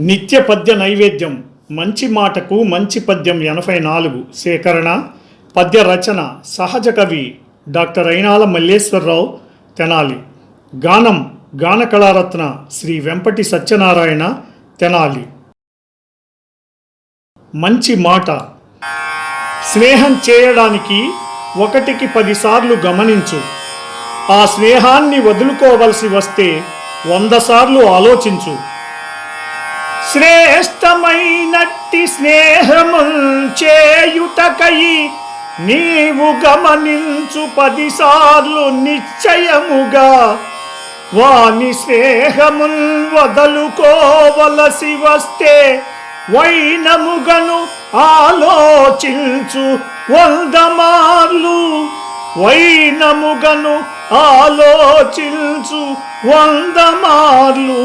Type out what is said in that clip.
నిత్య పద్య నైవేద్యం మంచి మాటకు మంచి పద్యం ఎనభై నాలుగు సేకరణ పద్య రచన సహజ కవి డాక్టర్ అయినాల మల్లేశ్వరరావు తెనాలి. గానం గాన కళారత్న శ్రీ వెంపటి సత్యనారాయణ తెనాలి. మంచి మాట. స్నేహం చేయడానికి ఒకటికి పదిసార్లు గమనించు. ఆ స్నేహాన్ని వదులుకోవలసి వస్తే వంద సార్లు ఆలోచించు. శ్రేష్టమైనట్టి స్నేహముల్ చేయుటకై నీవు గమనించు పదిసార్లు నిశ్చయముగా వాని స్నేహముల్ వదలుకోవలసి వస్తే వైనముగను ఆలోచించు వందమార్లు. వైనముగను ఆలోచించు వందమార్లు.